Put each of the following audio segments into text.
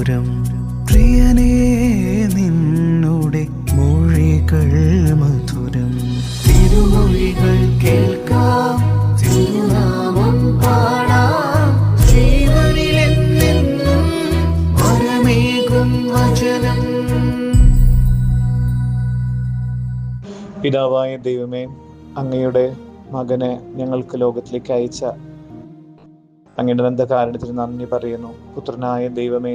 മധുരം പ്രിയനേ നിന്നുടെ മൊഴികൾ മധുരം. തിരുമൊഴികൾ കേൾക്കാം തിരുനാമം പാടാം. ജീവനിലെന്നെന്നും വരമേകും വചനം. പിതാവായ ദൈവമേ അങ്ങയുടെ മകനെ ഞങ്ങൾക്ക് ലോകത്തിലേക്ക് അയച്ച അങ്ങയുടെ നന്ദകാരണത്തിന് നന്ദി പറയുന്നു. പുത്രനായ ദൈവമേ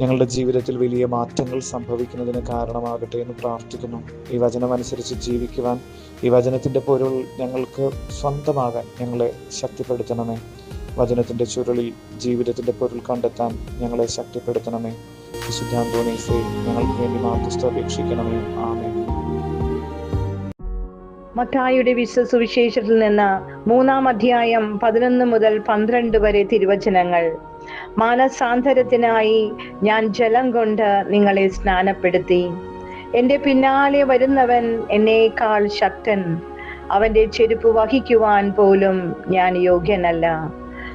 ഞങ്ങളുടെ ജീവിതത്തിൽ വലിയ മാറ്റങ്ങൾ സംഭവിക്കുന്നതിന് കാരണമാകട്ടെ എന്ന് പ്രാർത്ഥിക്കുന്നു. ഈ വചനമനുസരിച്ച് ജീവിക്കുവാൻ ഈ വചനത്തിന്റെ പൊരുൾ ഞങ്ങൾക്ക് സ്വന്തമാകാൻ ഞങ്ങളെ ശക്തിപ്പെടുത്തണമേ. വചനത്തിന്റെ ചുരുളിൽ ജീവിതത്തിന്റെ പൊരുൾ കണ്ടെത്താൻ ഞങ്ങളെ ശക്തിപ്പെടുത്തണമേ. വിശുദ്ധാന്തോണീസെ ഞങ്ങൾക്ക് വേണ്ടി മാർഗസ്ഥ അപേക്ഷിക്കണമേ ആമേ മത്തായിയുടെ വിശ്വ സുവിശേഷത്തിൽ നിന്ന് മൂന്നാം അധ്യായം പതിനൊന്ന് മുതൽ പന്ത്രണ്ട് വരെ തിരുവചനങ്ങൾ. മാനസാന്തരത്തിനായി ഞാൻ ജലം കൊണ്ട് നിങ്ങളെ സ്നാനപ്പെടുത്തി. എന്റെ പിന്നാലെ വരുന്നവൻ എന്നേക്കാൾ ശക്തൻ. അവന്റെ ചെരുപ്പ് വഹിക്കുവാൻ പോലും ഞാൻ യോഗ്യനല്ല.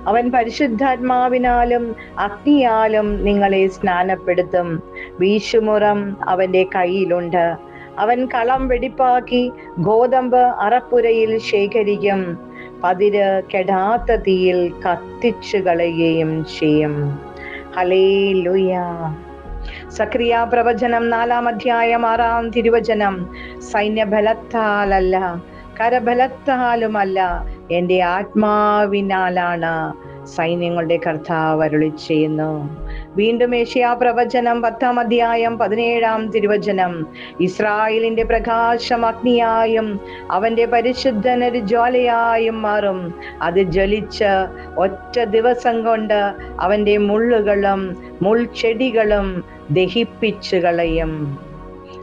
അവൻ പരിശുദ്ധാത്മാവിനാലും അഗ്നിയാലും നിങ്ങളെ സ്നാനപ്പെടുത്തും. വീശുമുറം അവന്റെ കയ്യിലുണ്ട്. അവൻ കളം വെടിപ്പാക്കി ഗോതമ്പ് അറപ്പുരയിൽ ശേഖരിക്കും. പതിര് കെടാത്ത തീയിൽ കത്തിച്ചു കളയുകയും ചെയ്യും. ഹലേ സക്രിയ പ്രവചനം നാലാം അധ്യായം ആറാം തിരുവചനം. സൈന്യബലത്താലല്ല കരബലത്താലുമല്ല എന്റെ ആത്മാവിനാലാണ് സൈന്യങ്ങളുടെ കർത്താവ് അരുളി ചെയ്യുന്നു. വീണ്ടും ഏഷ്യാ പ്രവചനം പത്താം അധ്യായം പതിനേഴാം തിരുവചനം. ഇസ്രായേലിന്റെ പ്രകാശം അഗ്നിയായും അവന്റെ പരിശുദ്ധനൊരു ജ്വാലയായും മാറും. അത് ജ്വലിച്ച് ഒറ്റ ദിവസം കൊണ്ട് അവന്റെ മുള്ളുകളും മുൾച്ചെടികളും ദഹിപ്പിച്ചു കളയും.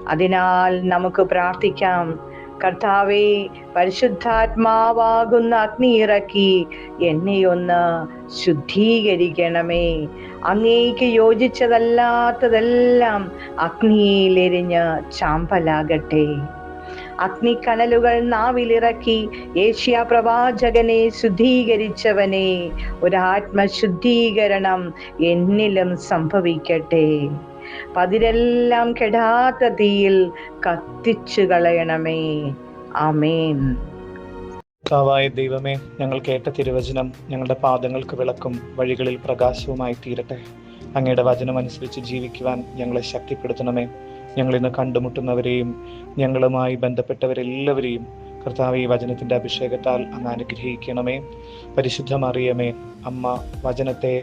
അതിനാൽ നമുക്ക് പ്രാർത്ഥിക്കാം. കർത്താവെ പരിശുദ്ധാത്മാവാകുന്ന അഗ്നി ഇറക്കി എന്നെയൊന്ന് ശുദ്ധീകരിക്കണമേ. അങ്ങേക്ക് യോജിച്ചതല്ലാത്തതെല്ലാം അഗ്നിയിലെരിഞ്ഞ് ചാമ്പലാകട്ടെ. അഗ്നിക്കനലുകൾ നാവിലിറക്കി ഏഷ്യ പ്രവാചകനെ ശുദ്ധീകരിച്ചവനെ. ഒരാത്മശുദ്ധീകരണം എന്നിലും സംഭവിക്കട്ടെ. പതിരെല്ലാം കെടാത്ത തീയിൽ കത്തിച്ചു കളയണമേ. ആമേൻ. കർത്താവായ ദൈവമേ ഞങ്ങൾ കേട്ട തിരുവചനം ഞങ്ങളുടെ പാദങ്ങൾക്ക് വിളക്കും വഴികളിൽ പ്രകാശവുമായി തീരട്ടെ. അങ്ങയുടെ വചനം അനുസരിച്ച് ജീവിക്കുവാൻ ഞങ്ങളെ ശക്തിപ്പെടുത്തണമേ. ഞങ്ങൾ ഇന്ന് കണ്ടുമുട്ടുന്നവരെയും ഞങ്ങളുമായി ബന്ധപ്പെട്ടവരെല്ലാവരെയും കർത്താവ് ഈ വചനത്തിന്റെ അഭിഷേകത്താൽ അങ്ങ് അനുഗ്രഹിക്കണമേ. പരിശുദ്ധമറിയമേ അമ്മ വചനത്തെ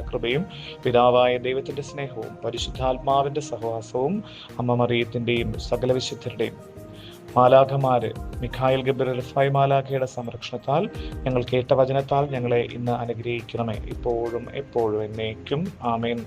ഈശ്വമിശിയായുടെ കൃപയും പിതാവായ ദൈവത്തിന്റെ സ്നേഹവും പരിശുദ്ധാത്മാവിന്റെ സഹവാസവും അമ്മ മറിയത്തിന്റെയും സകല വിശുദ്ധരുടെയും മാലാഖമാര് മിഖായിൽ ഗബിർ റിഫായ് മാലാഖയുടെ സംരക്ഷണത്താൽ ഞങ്ങൾ കേട്ട വചനത്താൽ ഞങ്ങളെ ഇന്ന് അനുഗ്രഹിക്കണമേ. ഇപ്പോഴും എപ്പോഴും എന്നേക്കും. ആമേൻ.